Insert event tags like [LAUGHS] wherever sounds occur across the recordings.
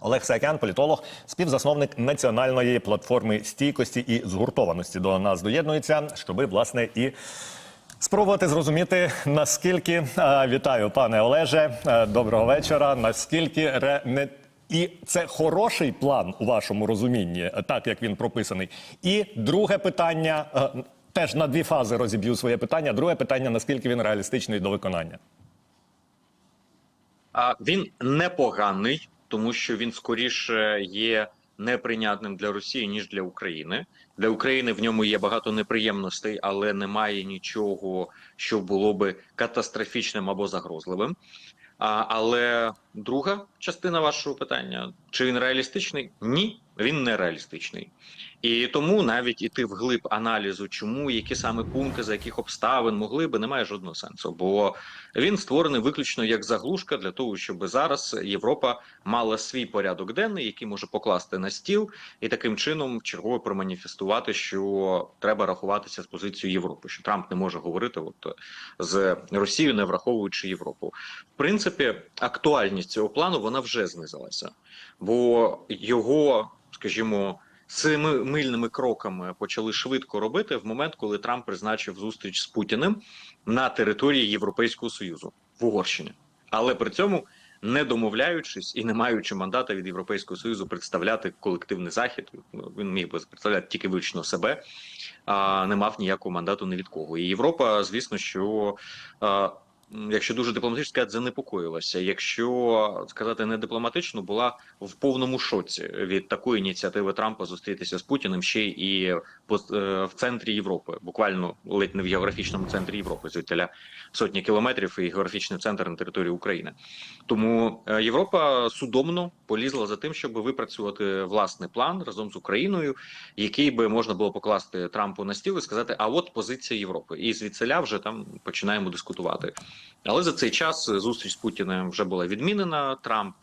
Олег Саакян, політолог, співзасновник національної платформи стійкості і згуртованості до нас доєднується, щоби власне і спробувати зрозуміти наскільки вітаю, пане Олеже. Доброго вечора. Наскільки ре не і це хороший план у вашому розумінні, так як він прописаний. І друге питання. Теж на дві фази розіб'ю своє питання. Друге питання: наскільки він реалістичний до виконання? А він непоганий, тому що він скоріше є неприйнятним для Росії ніж для України. Для України в ньому є багато неприємностей, але немає нічого, що було би катастрофічним або загрозливим. А, але друга частина вашого питання: чи він реалістичний? Ні, він не реалістичний. І тому навіть іти в глиб аналізу, чому які саме пункти, за яких обставин могли би, немає жодного сенсу. Бо він створений виключно як заглушка для того, щоб зараз Європа мала свій порядок денний, який може покласти на стіл, і таким чином чергово проманіфестувати, що треба рахуватися з позицією Європи, що Трамп не може говорити от з Росією, не враховуючи Європу. В принципі, актуальність цього плану вона вже знизилася, бо його, скажімо. Цими мильними кроками почали швидко робити в момент, коли Трамп призначив зустріч з Путіним на території Європейського союзу в Угорщині, але при цьому не домовляючись і не маючи мандата від Європейського союзу представляти колективний захід, він міг би представляти тільки виключно себе, а не мав ніякого мандату ні від кого. І Європа, звісно, що. Якщо дуже дипломатично сказати, занепокоїлася. Якщо сказати не дипломатично, була в повному шоці від такої ініціативи Трампа зустрітися з Путіним ще і е, в центрі Європи, буквально ледь не в географічному центрі Європи, звідтіля сотні кілометрів і географічний центр на території України. Тому е, Європа судомно полізла за тим, щоб випрацювати власний план разом з Україною, який би можна було покласти Трампу на стіл і сказати: а от позиція Європи, і звідсиля вже там починаємо дискутувати. Але за цей час зустріч з Путіним вже була відмінена. Трамп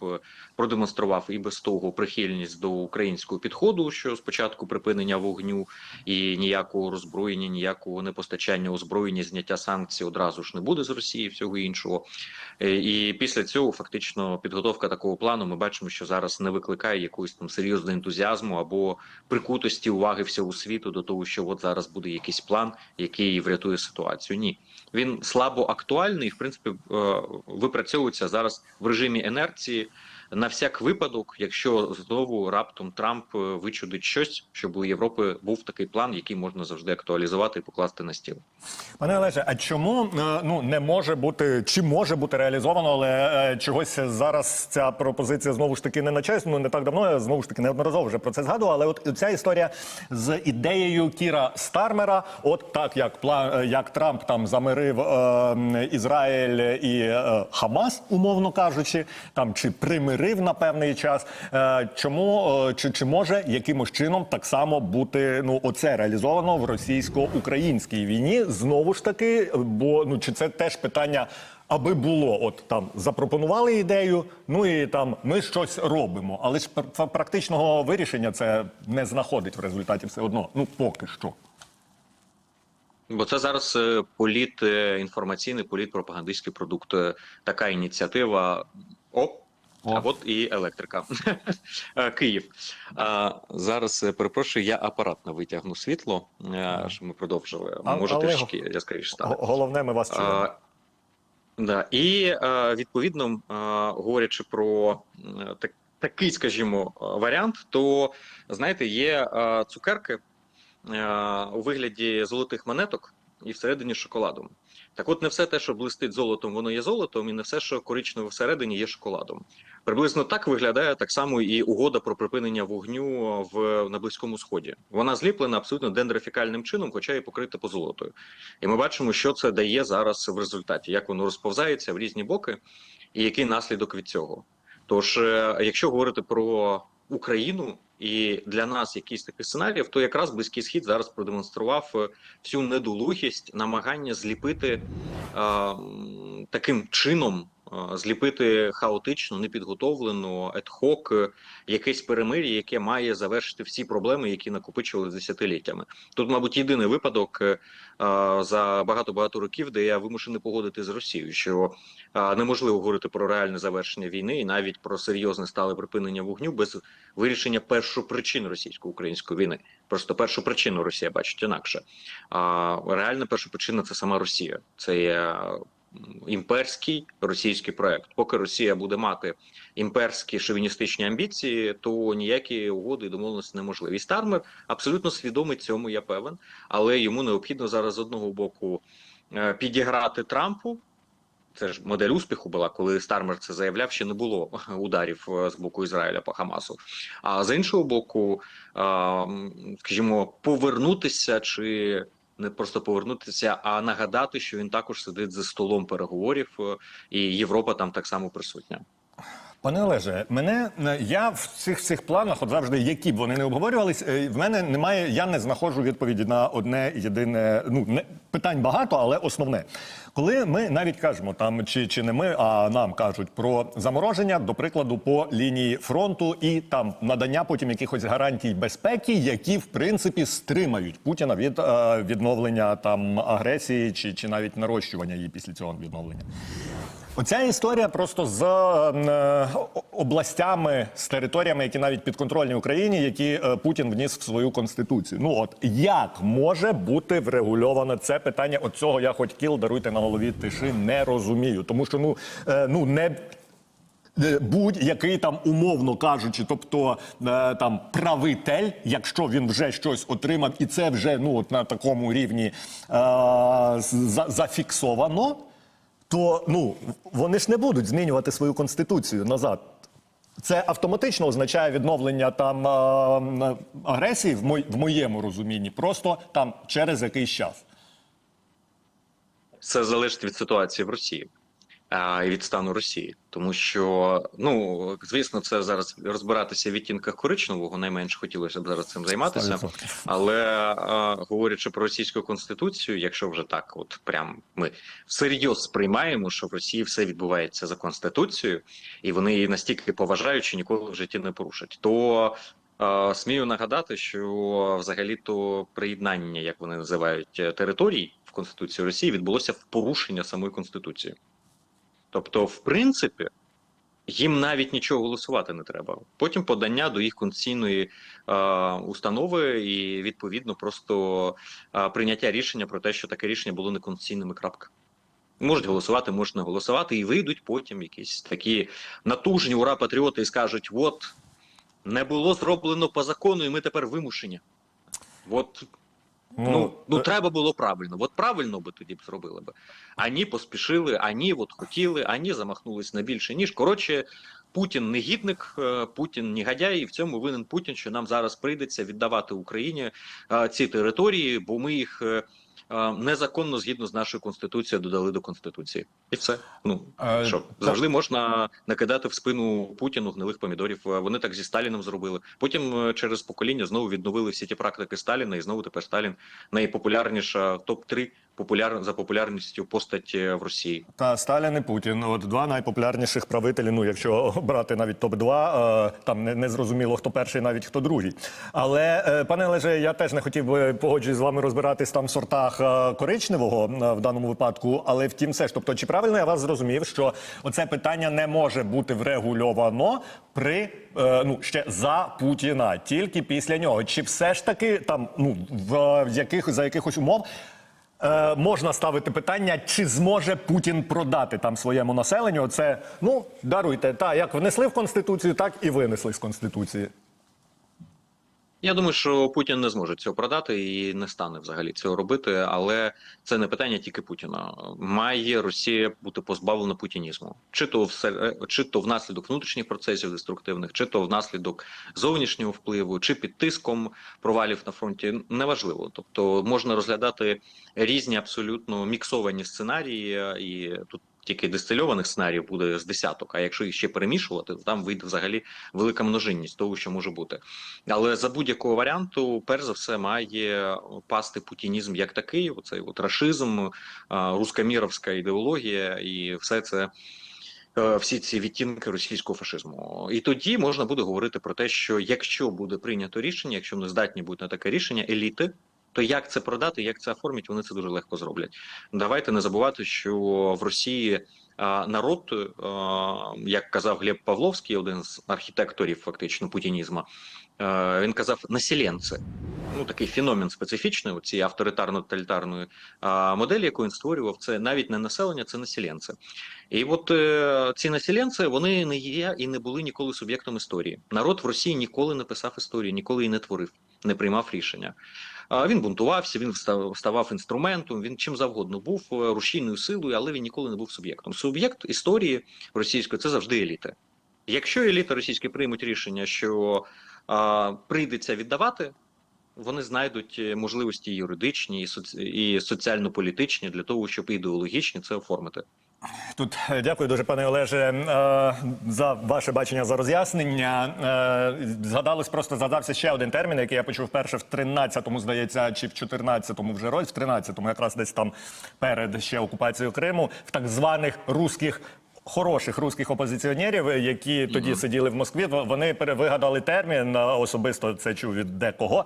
продемонстрував і без того прихильність до українського підходу, що спочатку припинення вогню і ніякого роззброєння, ніякого непостачання озброєння, зняття санкцій одразу ж не буде з Росії, всього іншого. Е, І після цього фактично підготовка такого плану. Ми бачимо, що зараз не викликає якогось там серйозного ентузіазму або прикутості уваги всього світу до того, що от зараз буде якийсь план, який врятує ситуацію. Ні, він слабо актуальний, в принципі, е, випрацьовується зараз в режимі інерції. На всяк випадок, якщо знову раптом Трамп е, вичудить щось, щоб у Європи був такий план, який можна завжди актуалізувати і покласти на стіл. Пане Олеже, а чому е, ну не може бути чи може бути реалізовано, але е, чогось зараз ця пропозиція знову ж таки не на честь, ну не так давно я знову ж таки неодноразово вже про це згадував. Але от ця історія з ідеєю Кіра Стармера, от так як план, як Трамп там замирив е, Ізраїль і е, Хамас, умовно кажучи, там чи примирив на певний час. Е, чому е, чи, чи може якимось чином так само бути ну оце реалізовано в російсько-українській війні? Знову ж таки, бо ну чи це теж питання. Аби було, от там запропонували ідею, ну і там ми щось робимо, але ж практичного вирішення це не знаходить в результаті все одно. Ну поки що. Бо це зараз е, політ інформаційний, політ пропагандистський продукт. Така ініціатива. О. А от і електрика. [LAUGHS] Е, Київ. А, зараз е, перепрошую, я апаратно витягну світло, е, щоб ми продовжили. А- Може але- трішки яскравіше стане. Головне, ми вас чуємо. Да. І відповідно, говорячи про так, такий, скажімо, варіант, то знаєте, є цукерки у вигляді золотих монеток і всередині шоколадом. Так от не все те, що блистить золотом, воно є золотом, і не все, що коричневе всередині, є шоколадом. Приблизно так виглядає так само і угода про припинення вогню в на близькому сході. Вона зліплена абсолютно дендрофікальним чином, хоча і покрита позолотою. І ми бачимо, що це дає зараз в результаті, як воно розповзається в різні боки, і який наслідок від цього. Тож, е, якщо говорити про Україну і для нас якийсь таких сценаріїв, то якраз близький схід зараз продемонстрував е, всю недолугість, намагання зліпити е, таким чином зліпити хаотично, непідготовлено, едхок, якесь перемир'я, яке має завершити всі проблеми, які накопичували десятиліттями. Тут, мабуть, єдиний випадок е, за багато багато років, де я вимушений погодити з Росією, що неможливо говорити про реальне завершення війни і навіть про серйозне стале припинення вогню без вирішення першопричин російсько-української війни. Просто першу причину Росія бачить інакше. А реальна перша причина це сама Росія. Це є імперський російський проект. Поки Росія буде мати імперські шовіністичні амбіції, то ніякі угоди і домовленості неможливі. І Стармер абсолютно свідомий цьому, я певен, але йому необхідно зараз з одного боку е, підіграти Трампу. Це ж модель успіху була, коли Стармер це заявляв, ще не було [LAUGHS] ударів е, з боку Ізраїля по Хамасу. А з іншого боку, скажімо, повернутися чи не просто повернутися, а нагадати, що він також сидить за столом переговорів, е, і Європа там так само присутня. Пане Олеже, мене е, я в цих всіх планах, от завжди, які б вони не обговорювались, е, в мене немає, я не знаходжу відповіді на одне єдине. Ну не питань багато, але основне. Коли ми навіть кажемо там, чи, чи не ми, а нам кажуть про замороження, до прикладу, по лінії фронту і там надання потім якихось гарантій безпеки, які в принципі стримають Путіна від е, відновлення там агресії чи, чи навіть нарощування її після цього відновлення. Оця історія просто з е, областями, з територіями, які навіть підконтрольні Україні, які е, Путін вніс в свою конституцію. Ну от як може бути врегульовано це питання? От цього я хоч кіл даруйте на голові тиші, не розумію. Тому що ну, е, ну не. е, Будь-який там умовно кажучи, тобто е, там правитель, якщо він вже щось отримав, і це вже ну от на такому рівні е, зафіксовано, то ну вони ж не будуть змінювати свою конституцію назад. Це автоматично означає відновлення там агресії в, мой, в моєму розумінні, просто там через якийсь час. Це залежить від ситуації в Росії і від стану Росії, тому що ну звісно, це зараз розбиратися в відтінках коричневого. Найменше хотілося б зараз цим займатися. Але а, говорячи про російську конституцію, якщо вже так, от прям ми всерйоз сприймаємо, що в Росії все відбувається за конституцією, і вони її настільки поважають, що ніколи в житті не порушать, то е, смію нагадати, що взагалі-то приєднання, як вони називають територій в конституції Росії, відбулося в порушення самої конституції. Тобто, в принципі, їм навіть нічого голосувати не треба. Потім подання до їх конституційної е, установи і відповідно просто е, прийняття рішення про те, що таке рішення було неконституційним. і Крапка. Можуть голосувати, можуть не голосувати, і вийдуть потім якісь такі натужні ура патріоти і скажуть: от не було зроблено по закону, і ми тепер вимушені. От Ну, ну ну треба було правильно. От правильно би тоді б зробили би. Ані поспішили, ані от хотіли, ані замахнулись на більше ніж. Коротше, Путін негідник, е, Путін негодяй, і в цьому винен Путін, що нам зараз прийдеться віддавати Україні е, ці території, бо ми їх е, е, незаконно згідно з нашою конституцією додали до конституції. І все. Ну Е, що завжди можна накидати в спину Путіну гнилих помідорів. Е, Вони так зі Сталіном зробили. Потім е, через покоління знову відновили всі ті практики Сталіна, і знову тепер Сталін найпопулярніша топ 3 популяр за популярністю постать е, в Росії. Та Сталін і Путін, от два найпопулярніших правителі. Ну, якщо брати навіть топ 2 там не, не зрозуміло, хто перший, навіть хто другий. Але е, пане Олеже, я теж не хотів би погоджуюсь з вами розбиратись там в сортах е, коричневого е, в даному випадку. Але втім, все ж, тобто, чи правильно я вас зрозумів, що оце питання не може бути врегульовано при е, ну ще за Путіна, тільки після нього. Чи все ж таки там ну в яких за якихось умов? Е, можна ставити питання, чи зможе Путін продати там своєму населенню. Це ну даруйте, та як внесли в конституцію, так і винесли з конституції. Я думаю, що Путін не зможе цього продати і не стане взагалі цього робити. Але це не питання тільки Путіна. Має Росія бути позбавлена путінізму, чи то все чи то внаслідок внутрішніх процесів деструктивних, чи то внаслідок зовнішнього впливу, чи під тиском провалів на фронті. Неважливо. Тобто можна розглядати різні абсолютно міксовані сценарії, і тут. Тільки дистильованих сценаріїв буде з десяток. А якщо їх ще перемішувати, то там вийде взагалі велика множинність того, що може бути. Але за будь-якого варіанту, перш за все, має пасти путінізм як такий. Оцей от рашизм, рускоміровська ідеологія, і все це е, всі ці відтінки російського фашизму. І тоді можна буде говорити про те, що якщо буде прийнято рішення, якщо вони здатні будуть на таке рішення, еліти. То як це продати, як це оформити, вони це дуже легко зроблять. Давайте не забувати, що в Росії народ, як казав Глеб Павловський, один з архітекторів фактично путінізму, е, він казав населенці. Ну такий феномен специфічний у цієї авторитарно-тоталітарної моделі, яку він створював, це навіть не населення, це населенці. І от е, ці населенці вони не є і не були ніколи суб'єктом історії. Народ в Росії ніколи не писав історію, ніколи її не творив, не приймав рішення. Він бунтувався, він став- ставав інструментом, він чим завгодно був е, рушійною силою, але він ніколи не був суб'єктом. Суб'єкт історії російської це завжди еліти. Якщо еліти російські приймуть рішення, що а, прийдеться віддавати, вони знайдуть е, можливості юридичні і соціально-політичні для того, щоб ідеологічні це оформити. Тут е, дякую дуже, пане Олеже, е, за ваше бачення за роз'яснення. Е, Згадалось просто згадався ще один термін, який я почув вперше в 13-му, здається, чи в 14-му вже році, в 13-му, якраз десь там перед ще окупацією Криму, в так званих русських. Хороших русських опозиціонерів, які тоді сиділи в Москві, вони перевигадали термін особисто це чув від декого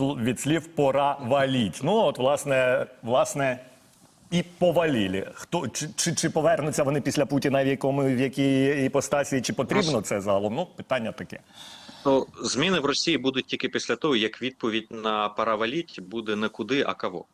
сл- від слів пора валіть. Ну от власне, власне, і повалілі. Хто чи, чи, чи повернуться вони після Путіна в якому в якій іпостасі, чи потрібно це загалом? Ну питання таке. Ну, зміни в Росії будуть тільки після того, як відповідь на параваліть буде не куди, а кого.